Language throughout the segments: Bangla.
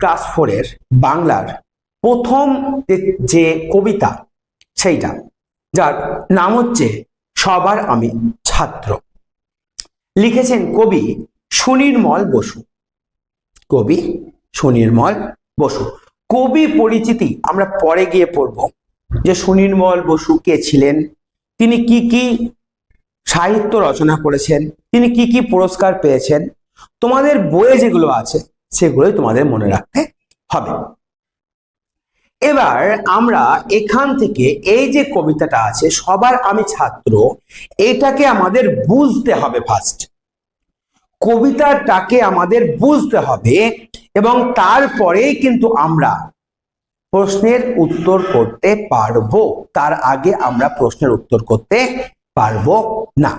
ক্লাস ফোরের বাংলার প্রথম যে- কবিতা, সেইটা, যার নাম হচ্ছে সবার আমি ছাত্র। লিখেছেন কবি সুনির্মল বসু। কবি সুনির্মল বসু। কবি পরিচিতি আমরা পরে গিয়ে পড়ব, যে সুনির্মল বসু কে ছিলেন, তিনি কি কি সাহিত্য রচনা করেছেন, তিনি কি কি পুরস্কার পেয়েছেন। তোমাদের বইয়ে যেগুলো আছে সেগুলোই তোমাদের মনে রাখতে হবে। এবার আমরা এখান থেকে এই যে কবিতাটা আছে, সবার আমি ছাত্র, এটাকে আমাদের বুঝতে হবে ফার্স্ট কবিতাটাকে আমাদের বুঝতে হবে এবং তারপরেই কিন্তু আমরা প্রশ্নের উত্তর করতে পারব। তার আগে আমরা প্রশ্নের উত্তর করতে পারব না।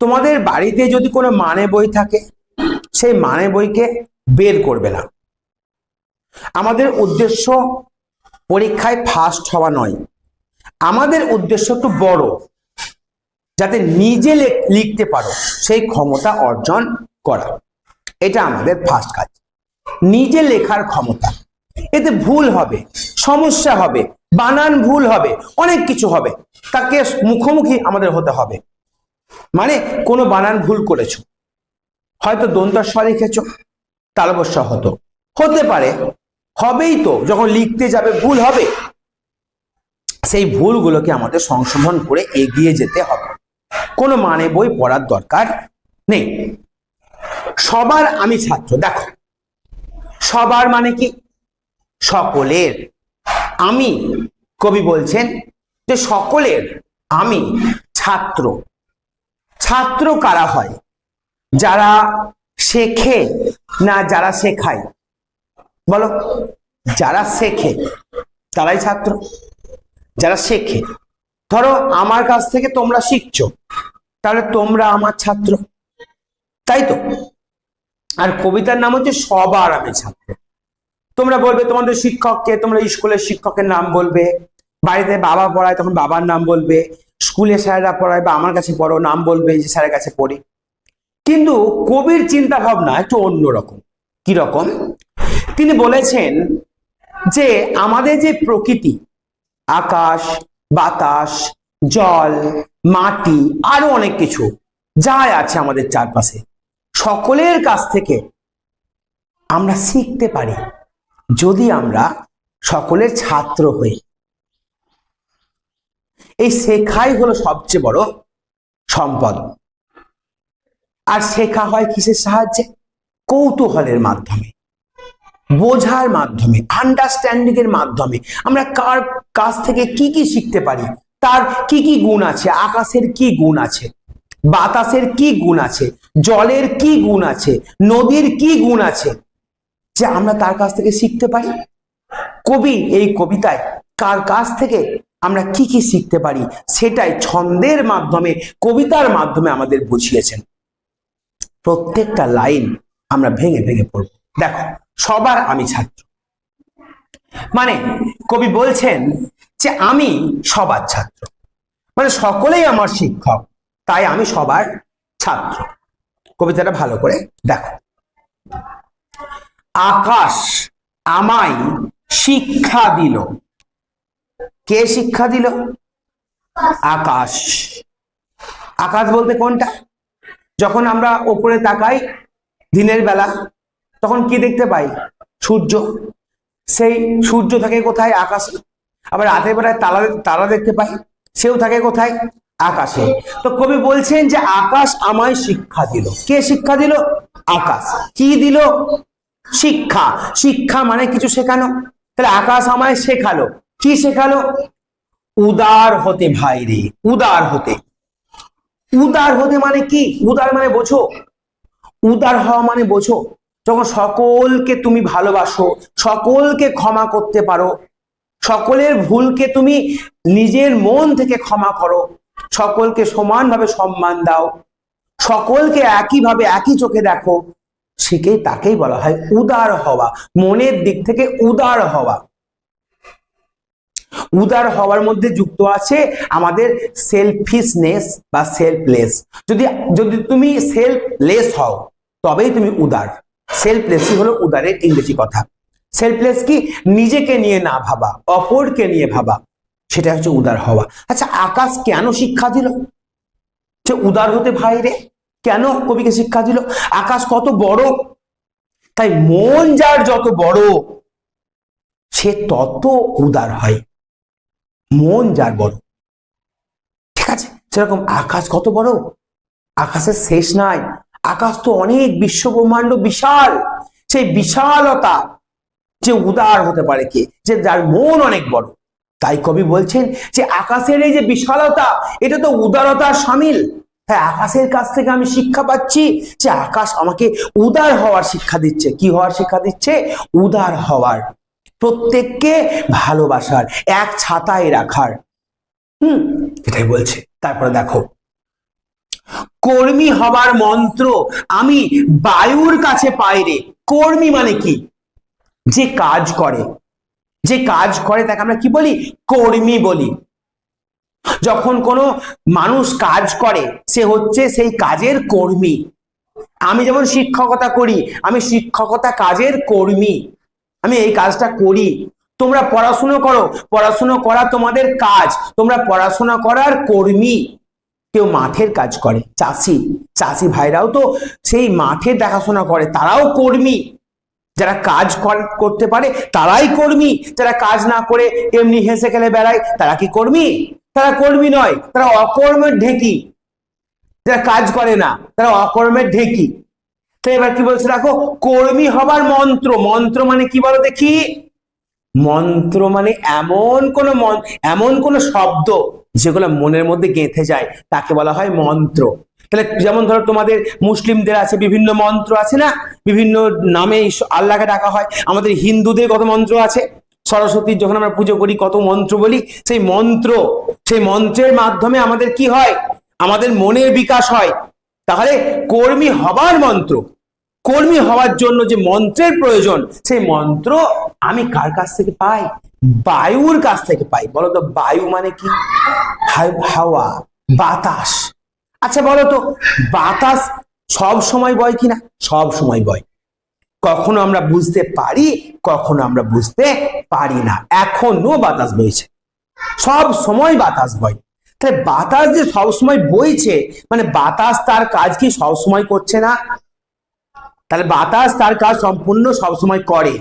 তোমাদের বাড়িতে যদি কোনো মানে বই থাকে সেই মানে বইকে বের করবে না। আমাদের উদ্দেশ্য পরীক্ষায় ফার্স্ট হওয়া নয়। আমাদের উদ্দেশ্য একটু বড়, যাতে নিজে লিখতে পারো সেই ক্ষমতা অর্জন করা। এটা আমাদের ফার্স্ট কাজ। নিজে লেখার ক্ষমতা। এতে ভুল হবে, সমস্যা হবে, বানান ভুল হবে, অনেক কিছু হবে। তাকে মুখোমুখি আমাদের হতে হবে। মানে কোনো বানান ভুল করেছ হয়তো দন্তস্ব লিখেছ তালবস্য হতো। হতে পারে, হবেই তো, যখন লিখতে যাবে, ভুল হবে। সেই ভুলগুলোকে আমাদের সংশোধন করে এগিয়ে যেতে হবে। কোনো মানে বই পড়ার দরকার নেই। সবার আমি ছাত্র, দেখো। সবার মানে কি? সকলের। আমি, কবি বলছেন যে সকলের আমি ছাত্র। ছাত্র কারা হয়? যারা শেখে না যারা শেখায়? বলো, যারা শেখে, তারাই ছাত্র। যারা শেখে, ধরো আমার কাছ থেকে তোমরা শিখছো, তাহলে তোমরা আমার ছাত্র। তাই তো? আর কবিতার নাম হচ্ছে সবার আমি ছাত্র। তোমরা বলবে, তোমাদের শিক্ষককে তোমরা স্কুলের শিক্ষকের নাম বলবে। বাড়িতে বাবা পড়ায় তখন বাবার নাম বলবে। স্কুলে স্যারেরা পড়ায় বা আমার কাছে পড়ো, নাম বলবে যে স্যারের কাছে পড়ি। কিন্তু কবির চিন্তা ভাবনা একটু অন্যরকম। কি রকম? তিনি বলেছেন যে আমাদের যে প্রকৃতি, আকাশ, বাতাস, জল, মাটি, আরও অনেক কিছু যাই আছে আমাদের চারপাশে, সকলের কাছ থেকে আমরা শিখতে পারি যদি আমরা সকলের ছাত্র হই। এই শেখাই হলো সবচেয়ে বড় সম্পদ। আর শেখা হয় কিসের সাহায্যে? কৌতূহলের মাধ্যমে, বোঝার মাধ্যমে আন্ডারস্ট্যান্ডিং এর মাধ্যমে। আমরা কার কাছ থেকে কি কি শিখতে পারি? তার কি কি গুণ আছে? আকাশের কি গুণ আছে? বাতাসের কি গুণ আছে? জলের কি গুণ আছে? নদীর কি গুণ আছে? যে আমরা তার কাছ থেকে শিখতে পারি? কবি এই কবিতায় কার কাছ থেকে আমরা কি কি শিখতে পারি? সেটাই ছন্দের মাধ্যমে, কবিতার মাধ্যমে আমাদের বুঝিয়েছেন। প্রত্যেকটা লাইন আমরা ভেঙে ভেঙে পড়ব। দেখো, সবার আমি ছাত্র। মানে কবি বলছেন যে আমি সবার ছাত্র। মানে সকলেই আমার শিক্ষক, তাই আমি সবার ছাত্র। কবিতাটা ভালো করে দেখো। আকাশ আমায় শিক্ষা দিল। কে শিক্ষা দিল? আকাশ। আকাশ বলতে কোনটা? যখন আমরা ওপরে তাকাই দিনের বেলা, তখন কি দেখতে পাই? সূর্য। সেই সূর্য থাকে কোথায়? আকাশে। আবার রাতের বেলায় তারা তারা দেখতে পাই, সেও থাকে কোথায়? আকাশে। তো কবি বলছেন যে আকাশ আমায় শিক্ষা দিল। কে শিক্ষা দিল? আকাশ। কি দিল? শিক্ষা। শিক্ষা মানে কিছু শেখানো। তাহলে আকাশ আমায় শেখালো। কি শেখালো? উদার হতে ভাই রে, উদার হতে। উদার হতে মানে কি? উদার মানে বোঝো। উদার হওয়া মানে বোঝো। যখন সকলকে তুমি ভালোবাসো, সকলকে ক্ষমা করতে পারো, সকলের ভুলকে তুমি নিজের মন থেকে ক্ষমা করো, সকলকে সমানভাবে সম্মান দাও, সকলকে একইভাবে একই চোখে দেখো সেকেই তাকেই বলা হয় উদার হওয়া, মনের দিক থেকে উদার হওয়া। উদার হওয়ার মধ্যে যুক্ত আছে আমাদের সেলফিশনেস বা সেলফলেস যদি যদি তুমি সেলফলেস হও, তবেই তুমি উদার। সেলফলেসই হলো উদারের ইংরেজি কথা। সেলফলেস কি? নিজেকে নিয়ে না ভাবা, অপরকে নিয়ে ভাবা। সেটা হচ্ছে উদার হওয়া। আচ্ছা আকাশ কেন শিক্ষা দিল? যে উদার হতে ভাই রে, কেন কবিকে শিক্ষা দিল? আকাশ কত বড়, তাই মন যার যত বড়, সে তত উদার হয়। মন যার বড়। ঠিক আছে? সেরকম আকাশ কত বড়? আকাশের শেষ নাই। আকাশ তো অনেক বিশ্ব ব্রহ্মাণ্ড বিশাল। সেই বিশালতা যে উদার হতে পারে কে? যে যার মন অনেক বড়। তাই কবি বলছেন যে আকাশের এই যে বিশালতা, এটা তো উদারতার সামিল। তাই আকাশের কাছ থেকে আমি শিক্ষা পাচ্ছি যে আকাশ আমাকে উদার হওয়ার শিক্ষা দিচ্ছে। কি হওয়ার শিক্ষা দিচ্ছে? উদার হওয়ার। প্রত্যেককে ভালোবাসার, এক ছাতায় রাখার। হুম, এটাই বলছে। তারপরে দেখো, কর্মী হবার মন্ত্র আমি বায়ুর কাছে পাই রে। কর্মী মানে কি? যে কাজ করে। যে কাজ করে, তাকে আমরা কি বলি? কর্মী বলি। যখন কোনো মানুষ কাজ করে, সে হচ্ছে সেই কাজের কর্মী। আমি যেমন শিক্ষকতা করি, আমি শিক্ষকতা কাজের কর্মী। আমি এই কাজটা করি। তোমরা পড়াশুনো করো। পড়াশুনো করা তোমাদের কাজ। তোমরা পড়াশোনা করার কর্মী। কেউ মাঠের কাজ করে। চাষি। চাষি ভাইরাও তো সেই মাঠে দেখাশোনা করে। তারাও কর্মী। যারা কাজ কর- করতে পারে, তারাই কর্মী। যারা কাজ না করে, এমনি হেসে খেলে বেড়ায়, তারা কি কর্মী? তারা কর্মী নয়। তারা অকর্মের ঢেকি। যারা কাজ করে না, তারা অকর্মের ঢেকি। তো এবার কি বলছে দেখো, কর্মী হবার মন্ত্র। মন্ত্র মানে কি বলো দেখি? মন্ত্র মানে এমন কোন মন এমন কোন শব্দ যেগুলো মনের মধ্যে গেঁথে যায়, তাকে বলা হয় মন্ত্র। তাহলে যেমন ধরো তোমাদের মুসলিমদের আছে বিভিন্ন মন্ত্র আছে না? বিভিন্ন নামে আল্লাহকে ডাকা হয়। আমাদের হিন্দুদের কত মন্ত্র আছে? সরস্বতীর যখন আমরা পুজো করি, কত মন্ত্র বলি? সেই মন্ত্র সেই মন্ত্রের মাধ্যমে আমাদের কি হয়? আমাদের মনের বিকাশ হয়। তাহলে কর্মী হবার মন্ত্র। কর্মী হওয়ার জন্য যে মন্ত্রের প্রয়োজন, সেই মন্ত্র আমি কার কাছ থেকে পাই? বায়ুর কাছ থেকে পাই। বলো তো, বায়ু মানে কি? হাওয়া, বাতাস। আচ্ছা বলো তো, বাতাস সব সময় বয় কিনা? সব সময় বয়। কখনো আমরা বুঝতে পারি, কখনো আমরা বুঝতে পারি না। এখনও বাতাস বইছে। সব সময় বাতাস বয়। তাহলে বাতাস যে সবসময় বইছে মানে বাতাস তার কাজ কি সবসময় করছে না? তাহলে বাতাস তার কাজ সম্পূর্ণ সবসময় করে।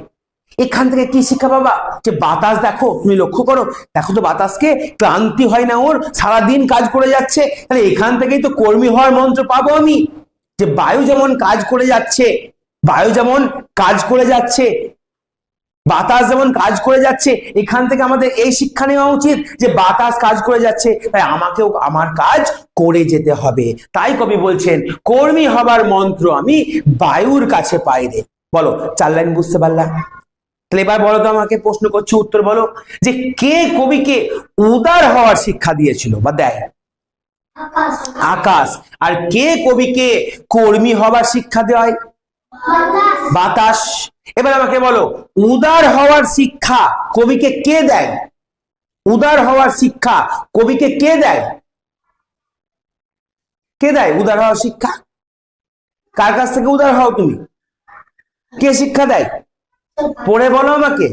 এখান থেকে কি শিক্ষা পাবা? যে বাতাস দেখো, তুমি লক্ষ্য করো, দেখো তো বাতাসকে ক্লান্তি হয় না ওর, সারাদিন কাজ করে যাচ্ছে। তাহলে এখান থেকেই তো কর্মী হওয়ার মন্ত্র পাবো আমি। যে বায়ু যেমন কাজ করে যাচ্ছে, বায়ু যেমন কাজ করে যাচ্ছে বাতাস যেমন কাজ করে যাচ্ছে এখান থেকে আমাদের এই শিক্ষা নেওয়া উচিত যে বাতাস কাজ করে যাচ্ছে তাই আমাকেও আমার কাজ করে যেতে হবে। তাই কবি বলছেন কর্মী হবার মন্ত্র আমি বায়ুর কাছে পাই রে। বলো চার লাইন বুঝতে পারলাম তাহলে এবার বলো তো আমাকে প্রশ্ন করছি উত্তর বলো। যে কে কবিকে উদার হওয়ার শিক্ষা দিয়েছিল? বা দেয়। আকাশ। আকাশ। আর কে কবিকে কর্মী হবার শিক্ষা দেয়? বাতাস। এবার আমাকে বলো, উদার হওয়ার শিক্ষা কবিকে কে দেয়? উদার হওয়ার শিক্ষা কবিকে কে দেয়? কে দেয় উদার হওয়ার শিক্ষা? কার কাছ থেকে উদার হও তুমি? কে শিক্ষা দেয়? পড়ে বলো আমাকে।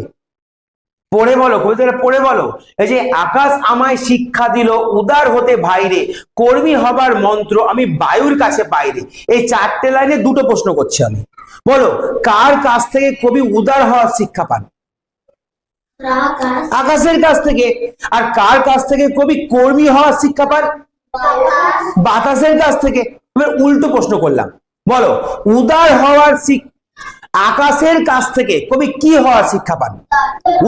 পড়ে বলো, কবিতাটা পড়ে বলো। এই যে আকাশ আমায় শিক্ষা দিল উদার হতে ভাইরে, কর্মী হবার মন্ত্র আমি বায়ুর কাছে বাইরে এই চারটে লাইনে দুটো প্রশ্ন করছি আমি। বলো, কার কাছ থেকে কবি উদার হওয়ার শিক্ষা পান? আকাশের কাছ থেকে। আর কার কাছ থেকে কবি কর্মী হওয়ার শিক্ষা পান? বাতাসের কাছ থেকে। উল্টো প্রশ্ন করলাম। বলো, উদার হওয়ার আকাশের কাছ থেকে কবি কি হওয়ার শিক্ষা পান?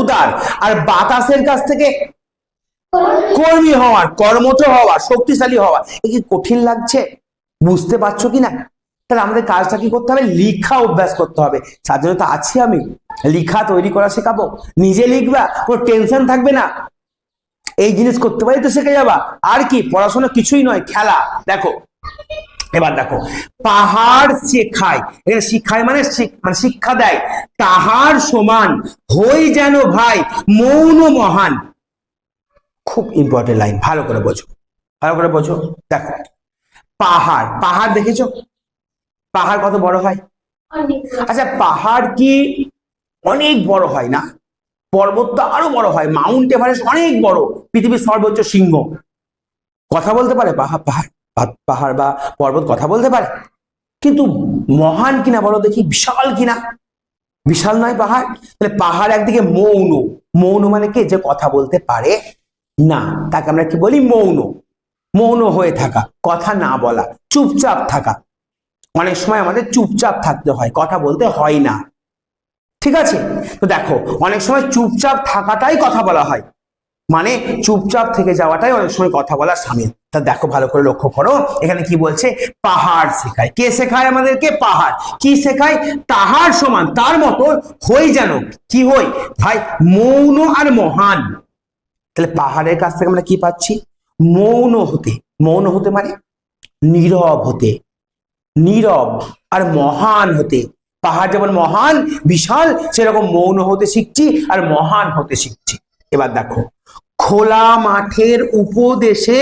উদার। আর বাতাসের কাছ থেকে? কর্মী হওয়ার, কর্মঠ হওয়া শক্তিশালী হওয়া এ কি কঠিন লাগছে? বুঝতে পারছ কি না তাহলে আমাদের কাজটা কি করতে হবে? লিখা অভ্যাস করতে হবে। তার জন্য তো আছি আমি। লিখা তৈরি করা শেখাবো। নিজে লিখবা, কোনো টেনশন থাকবে না। এই জিনিস করতে পারি তো শিখে যাবা। আর কি, পড়াশোনা কিছুই নয়, খেলা। দেখো, এবার দেখো, পাহাড় শেখায়। এখানে শিক্ষায় মানে মানে শিক্ষা দেয়। তাহার সমান হই যেন ভাই, মৌন মহান। খুব ইম্পর্টেন্ট লাইন ভালো করে বোঝো। ভালো করে বোঝো। দেখো, পাহাড় পাহাড় দেখেছ? পাহাড় কত বড় হয়? আচ্ছা পাহাড় কি অনেক বড় হয় না? পর্বত তো আরও বড় হয় মাউন্ট এভারেস্ট অনেক বড় পৃথিবীর সর্বোচ্চ সিংহ কথা বলতে পারে পাহাড় পাহাড় পাহাড় বা পর্বত কথা বলতে পারে? কিন্তু মহান কিনা বলো দেখি বিশাল কিনা? বিশাল নয় পাহাড়? তাহলে পাহাড় একদিকে মৌন। মৌন মানে কি? যে কথা বলতে পারে না তাকে আমরা কি বলি? মৌন। মৌন হয়ে থাকা কথা না বলা চুপচাপ থাকা। অনেক সময় আমাদের চুপচাপ থাকতে হয়, কথা বলতে হয় না। ঠিক আছে? তো দেখো, অনেক সময় চুপচাপ থাকাটাই কথা বলা হয়। মানে চুপচাপ থেকে যাওয়াটাই অনেক সময় কথা বলার সামিল। তা দেখো, ভালো করে লক্ষ্য করো। এখানে কি বলছে? পাহাড় শেখায়। কে শেখায় আমাদেরকে? পাহাড়। কি শেখায়? তাহার সমান, তার মতো হই যেন। কি হই? ভাই, মৌন আর মহান। তাহলে পাহাড়ের কাছ থেকে আমরা কি পাচ্ছি? মৌন হতে। মৌন হতে মানে নীরব হতে। নীরব আর মহান হতে। পাহাড় যেমন মহান, বিশাল, সেরকম মৌন হতে শিখছি আর মহান হতে শিখছি। এবার দেখো, খোলা মাঠের উপদেশে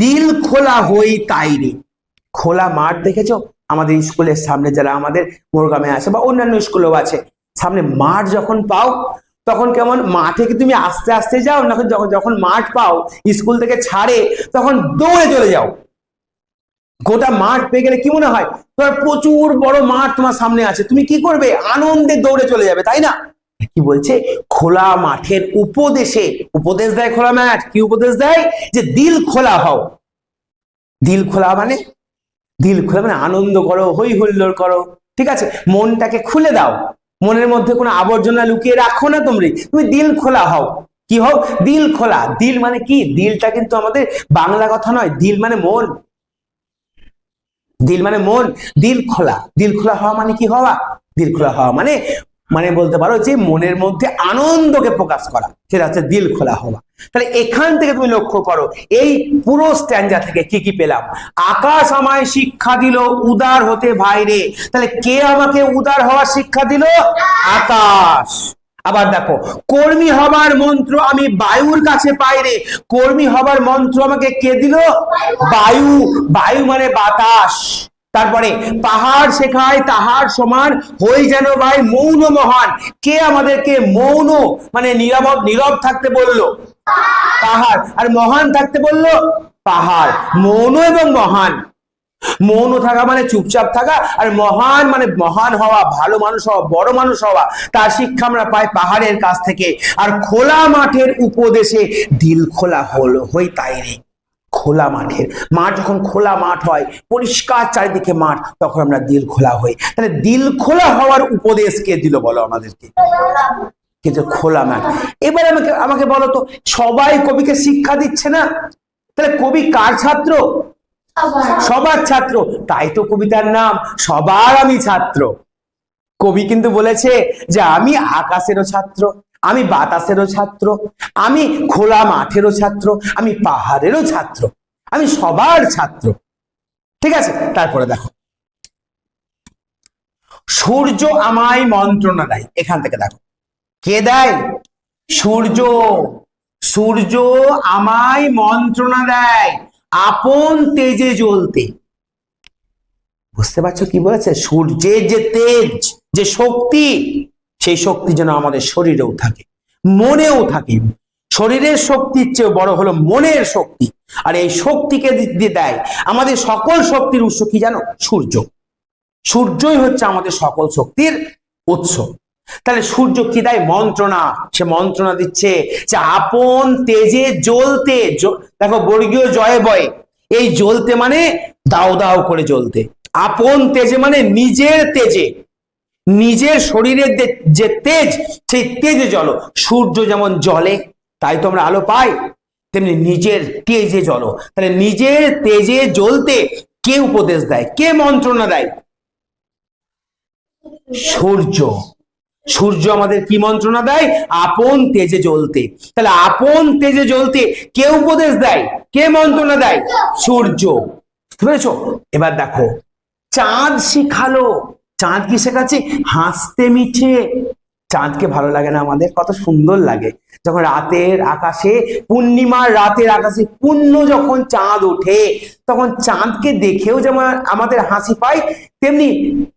দিল খোলা হই তাইরে খোলা মাঠ দেখেছ? আমাদের স্কুলের সামনে যারা আমাদের মোরগ্রামে আছে বা অন্যান্য স্কুলেও আছে, সামনে মাঠ যখন পাও, তখন কেমন মাঠে কি তুমি আস্তে আস্তে যাও? না যখন যখন মাঠ পাও, স্কুল থেকে ছাড়ে, তখন দৌড়ে চলে যাও। গোটা মাঠ পেয়ে গেলে কি মনে হয়? তোমার প্রচুর বড় মাঠ তোমার সামনে আছে। তুমি কি করবে? আনন্দে দৌড়ে চলে যাবে, তাই না? কি বলছে? খোলা মাঠের উপদেশে, উপদেশ দেয় খোলা মাঠ। কি উপদেশ দেয়? যে দিল খোলা হও। দিল খোলা মানে? দিল খোলা মানে আনন্দ করো হই হুল্লোড় করো। ঠিক আছে? মনটাকে খুলে দাও। মনের মধ্যে কোনো আবর্জনা লুকিয়ে রাখো না তুমি তুমি দিল খোলা হও। কি হও? দিল খোলা। দিল মানে কি? দিলটা কিন্তু আমাদের বাংলা কথা নয়। দিল মানে মন। দিল মানে মন, দিল খোলা। দিল খোলা হওয়া মানে কি হওয়া? দিল খোলা হওয়া মানে মানে বলতে পারো যে মনের মধ্যে আনন্দকে প্রকাশ করা। সেটা হচ্ছে দিল খোলা হওয়া। তাহলে এখান থেকে তুমি লক্ষ্য করো, এই পুরো স্ট্যান্ডা থেকে কি কি পেলাম? আকাশ আমায় শিক্ষা দিল, উদার হতে ভাইরে তাহলে কে আমাকে উদার হওয়ার শিক্ষা দিল? আকাশ। আবার দেখো, কর্মী হবার মন্ত্র আমি বায়ুর কাছে পাই রে কর্মী হবার মন্ত্র আমাকে কে দিল? বায়ু। বায়ু মানে বাতাস। তারপরে, পাহাড় শেখায় তাহার সমান হই যেন ভাই মৌন মহান। কে আমাদেরকে মৌন মানে নীরব নীরব থাকতে বলল? পাহাড়। আর মহান থাকতে বলল পাহাড়। মৌন এবং মহান। মৌন থাকা মানে চুপচাপ থাকা আর মহান মানে মহান হওয়া, ভালো মানুষ হওয়া, বড় মানুষ হওয়া, তার শিক্ষা আমরা পাই পাহাড়ের কাছ থেকে। আর খোলা মাঠের উপদেশে দিল খোলা হলো, হই তাই রে। খোলা মাঠের। মাঠ যখন খোলা মাঠ হয়, পরিষ্কার চারিদিকে মাঠ, তখন আমরা দিল খোলা হই। তাহলে দিল খোলা হওয়ার উপদেশ কে দিল বলো আমাদেরকে? কিন্তু খোলা মাঠ। এবার আমাকে আমাকে বলো তো, সবাই কবিকে শিক্ষা দিচ্ছে না? তাহলে কবি কার ছাত্র? সবার। ছাত্র। তাই তো কবিতার নাম, সবার আমি ছাত্র। কবি কিন্তু বলেছে যে, আমি আকাশেরও ছাত্র, আমি বাতাসেরও ছাত্র, আমি খোলা মাঠেরও ছাত্র, আমি পাহাড়েরও ছাত্র, আমি সবার ছাত্র। ঠিক আছে, তারপরে দেখো। সূর্য আমায় মন্ত্রণা দেয়। এখান থেকে দেখো। কে দেয়? সূর্য। সূর্য আমায় মন্ত্রণা দেয়। আপন তেজে জ্বলতে। বুঝতে পারছ কি বলেছে? সূর্যের যে তেজ, যে শক্তি, সেই শক্তি যেন আমাদের শরীরেও থাকে, মনেও থাকে। শরীরের শক্তির চেয়ে বড় হলো মনের শক্তি। আর এই শক্তিকে দিয়ে দেয় আমাদের সকল শক্তির উৎস কি জানো? সূর্য। সূর্যই হচ্ছে আমাদের সকল শক্তির উৎস। তাহলে সূর্য কি দেয়? মন্ত্রণা। সে মন্ত্রণা দিচ্ছে যে আপন তেজে জ্বলতে দেখো বর্গীয় জয়ে বয়ে। এই জ্বলতে মানে দাও দাও করে জ্বলতে। আপন তেজে মানে নিজের তেজে। নিজের শরীরের যে তেজ, সেই তেজে জলো সূর্য যেমন জলে তাই তো আমরা আলো পাই। তেমনি নিজের তেজে জলো তাহলে নিজের তেজে জ্বলতে কে উপদেশ দেয়? কে মন্ত্রণা দেয়? সূর্য। সূর্য আমাদের কি মন্ত্রণা দেয়? আপন তেজে জ্বলতে। তাহলে আপন তেজে জ্বলতে কে উপদেশ দেয়? কে মন্ত্রণা দেয়? সূর্য। বুঝতে পেরেছ? এবার দেখো, চাঁদ শিখালো। চাঁদ কি শেখাচ্ছে? হাসতে মিঠে। চাঁদকে ভালো লাগে না আমাদের? কত সুন্দর লাগে। যখন রাতের আকাশে, পূর্ণিমার রাতের আকাশে পূর্ণ যখন চাঁদ ওঠে, তখন চাঁদকে দেখেও যেমন আমাদের হাসি পায়, তেমনি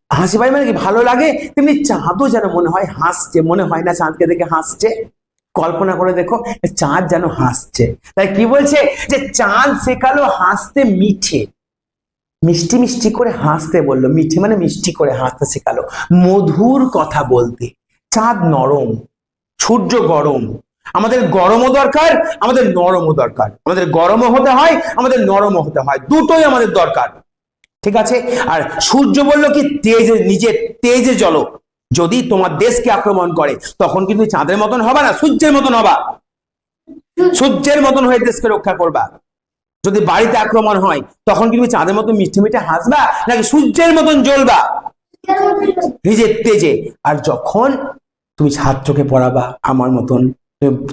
হাসি পাই মানে কি ভালো লাগে? তেমনি চাঁদও যেন মনে হয় হাসছে, মনে হয় না চাঁদকে দেখে হাসছে। কল্পনা করে দেখো, চাঁদ যেন হাসছে। তাই কি বলছে? যে চাঁদ শেখালো হাসতে মিঠে। মিষ্টি মিষ্টি করে হাসতে বলল। মিঠে মানে মিষ্টি করে হাসতে শেখালো। মধুর কথা বলতে। চাঁদ নরম, সূর্য গরম। আমাদের গরমও দরকার, আমাদের নরমও দরকার। আমাদের গরমও হতে হয়, আমাদের নরমও হতে হয়। দুটোই আমাদের দরকার। ঠিক আছে? আর সূর্য বলল কি, তেজে নিজের তেজে জ্বলো। যদি তোমার দেশকে আক্রমণ করে, তখন কিন্তু চাঁদের মতন হবা না, সূর্যের মতন হবা। সূর্যের মতন হয়ে দেশকে রক্ষা করবা। যদি বাড়িতে আক্রমণ হয়, তখন কি তুমি চাঁদের মতন মিষ্টি মিঠে হাসবা, নাকি সূর্যের মতন জ্বলবা? নিজের তেজে। আর যখন তুমি ছাত্রকে পড়াবা, আমার মতন,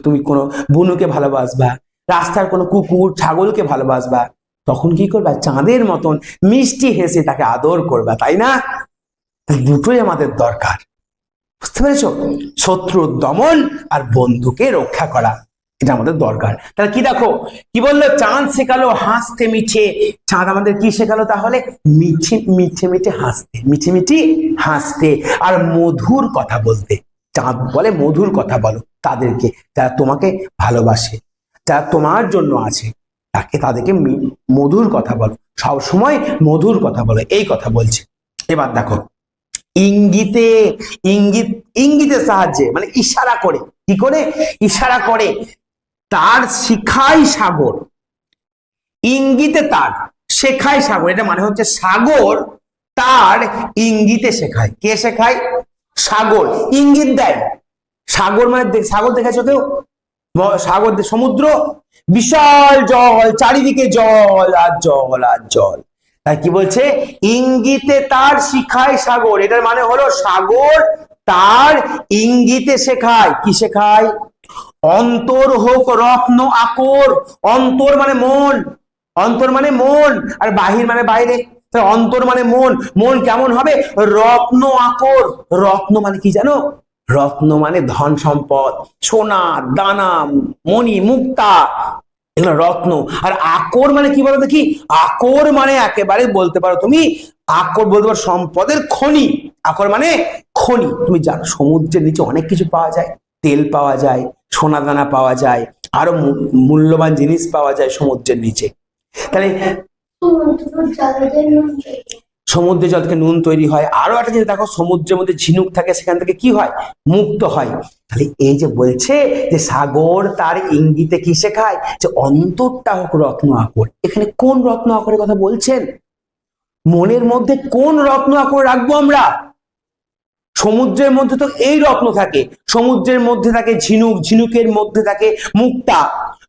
তুমি কোনো বুনুকে ভালোবাসবা, রাস্তার কোনো কুকুর, ছাগলকে ভালোবাসবা তখন কি করবা? চাঁদের মতন মিষ্টি হেসে তাকে আদর করবা, তাই না? দুটোই আমাদের দরকার। বুঝতে পেরেছ? শত্রুর দমন আর বন্ধুকে রক্ষা করা, এটা আমাদের দরকার। তাহলে কি দেখো? কি বলল? চাঁদ শেখালো হাসতে মিঠে। চাঁদ আমাদের কি শেখালো তাহলে? মিঠে মিঠে মিঠে হাসতে। মিঠে, মিঠি হাসতে। আর মধুর কথা বলতে। চাঁদ বলে মধুর কথা বলো তাদেরকে, যারা তোমাকে ভালোবাসে, যারা তোমার জন্য আছে, তাকে তাদেরকে মধুর কথা বলো। সব সময় মধুর কথা বলো, এই কথা বলছে। এবার দেখো, ইঙ্গিতে, ইঙ্গিত ইঙ্গিতের সাহায্যে মানে ইশারা করে, কি করে? ইশারা করে, তার শিখাই সাগর। ইঙ্গিতে তার শেখায় সাগর, এটা মানে হচ্ছে সাগর তার ইঙ্গিতে শেখায়। কে শেখায়? সাগর। ইঙ্গিত দেয়। সাগর মানে সাগর দেখেছ কেউ? সাগর সমুদ্র, বিশাল জল, চারিদিকে জল আর জল আর জল। তাই কি বলছে? ইঙ্গিতে তার শিখায় সাগর। এটার মানে হলো সাগর তার ইঙ্গিতে শেখায়। কি শেখায়? অন্তর হোক রত্ন আকর। অন্তর মানে মন। অন্তর মানে মন। আর বাহির মানে বাইরে। অন্তর মানে মন। মন কেমন হবে? রত্ন আকর। রত্ন মানে কি জানো? রত্ন মানে ধন সম্পদ, সোনা, দানা, মণি, মুক্তা, এগুলো রত্ন। আর আকর মানে কি বলো দেখি? আকর মানে একেবারে বলতে পারো তুমি, আকর বলতে পারো সম্পদের খনি। আকর মানে খনি। তুমি জানো, সমুদ্রের নিচে অনেক কিছু পাওয়া যায়। তেল পাওয়া যায়, সোনা দানা পাওয়া যায়, আরও মূল্যবান জিনিস পাওয়া যায় সমুদ্রের নিচে। তাহলে সমুদ্রে জল থেকে নুন তৈরি হয়। আরও একটা জিনিস দেখো, সমুদ্রের মধ্যে ঝিনুক থাকে, সেখান থেকে কি হয়? মুক্ত হয়। তাহলে এই যে বলছে যে সাগর তার ইঙ্গিতে কি শেখায়? যে অন্তরটা হোক রত্ন আকর। এখানে কোন রত্ন আকরের কথা বলছেন? মনের মধ্যে কোন রত্ন আকর রাখব আমরা? সমুদ্রের মধ্যে তো এই রত্ন থাকে। সমুদ্রের মধ্যে থাকে ঝিনুক, ঝিনুকের মধ্যে থাকে মুক্তা।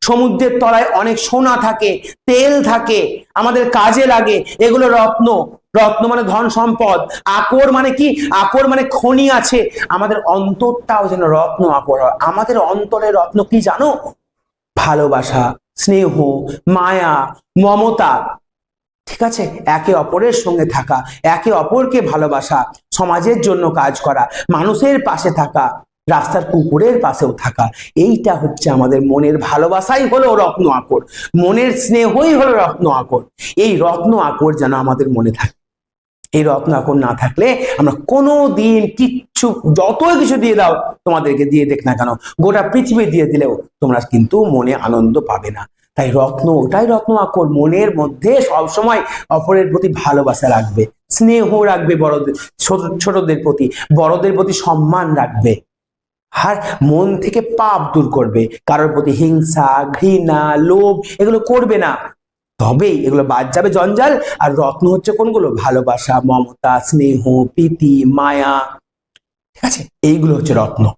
সমুদ্রের তলায় অনেক সোনা থাকে, তেল থাকে, আমাদের কাজে লাগে, এগুলো রত্ন। রত্ন মানে ধন সম্পদ। আকর মানে কি? আকর মানে খনি আছে। আমাদের অন্তরটাও যেন রত্ন আকর হয়। আমাদের অন্তরের রত্ন কি জানো? ভালোবাসা, স্নেহ, মায়া, মমতা। ঠিক আছে? একে অপরের সঙ্গে থাকা, একে অপরকে ভালোবাসা, সমাজের জন্য কাজ করা, মানুষের পাশে থাকা। রাস্তার কুকুরের পাশেও থাকা। এইটা হচ্ছে আমাদের মনের ভালোবাসাই হলো রত্ন আকর। মনের স্নেহই হলো রত্ন আকর। এই রত্ন আকর যেন আমাদের মনে থাকে। এই রত্ন আকর না থাকলে আমরা কোনো দিন কিচ্ছু, যতই কিছু দিয়ে দাও, তোমাদেরকে দিয়ে দেখ না কেন, গোটা পৃথিবী দিয়ে দিলেও তোমরা কিন্তু মনে আনন্দ পাবে না। তাই রত্ন, ওটাই রত্ন আকর। মনের মধ্যে সবসময় অপরের প্রতি ভালোবাসা রাখবে। স্নেহ রাখবে বড়দের, ছোট- ছোটদের প্রতি। বড়দের প্রতি সম্মান রাখবে। আর মন থেকে পাপ দূর করবে। কারোর প্রতি হিংসা, ঘৃণা, লোভ এগুলো করবে না। তবেই এগুলো বাদ যাবে জঞ্জাল। আর রত্ন হচ্ছে কোনগুলো? ভালোবাসা, মমতা, স্নেহ, প্রীতি, মায়া। ঠিক আছে? এইগুলো হচ্ছে রত্ন।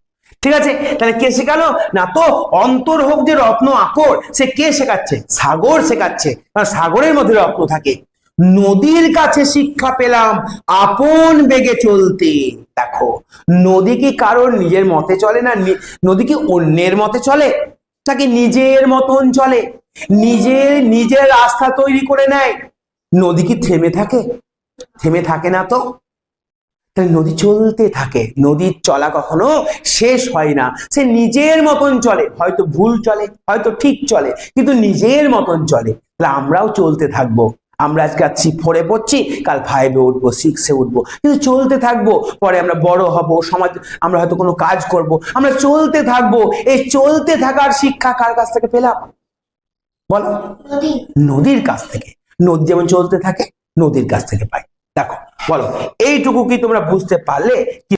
ঠিক আছে? তাহলে কে শেখালো? না তো অন্তর হোক যে রত্ন, আকর, সে কে শেখাচ্ছে? সাগর শেখাচ্ছে। কারণ সাগরের মধ্যে রত্ন থাকে। নদীর কাছে শিক্ষা পেলাম, আপন বেগে চলতে। দেখো, নদী কি কারোর নিজের মতে চলে না নদী কি অন্যের মতে চলে? নাকি নিজের মতন চলে? নিজের নিজের রাস্তা তৈরি করে নেয়। নদী কি থেমে থাকে? থেমে থাকে না তো? তাহলে নদী চলতে থাকে। নদীর চলা কখনো শেষ হয় না। সে নিজের মতন চলে। হয়তো ভুল চলে, হয়তো ঠিক চলে, কিন্তু নিজের মতন চলে। তাহলে আমরাও চলতে থাকব। আমরা আজকে আছি ফোরে পড়ছি কাল ফাইভে উঠবো সিক্সে উঠবো। কিন্তু চলতে থাকব পরে আমরা বড় হব সমাজ আমরা হয়তো কোনো কাজ করব। আমরা চলতে থাকব এই চলতে থাকার শিক্ষা কার কাছ থেকে পেলাম? বলো। নদীর কাছ থেকে। নদী যেমন চলতে থাকে নদীর কাছ থেকে পাই। দেখো বলো এইটুকু কি তোমরা বুঝতে পারলে? কি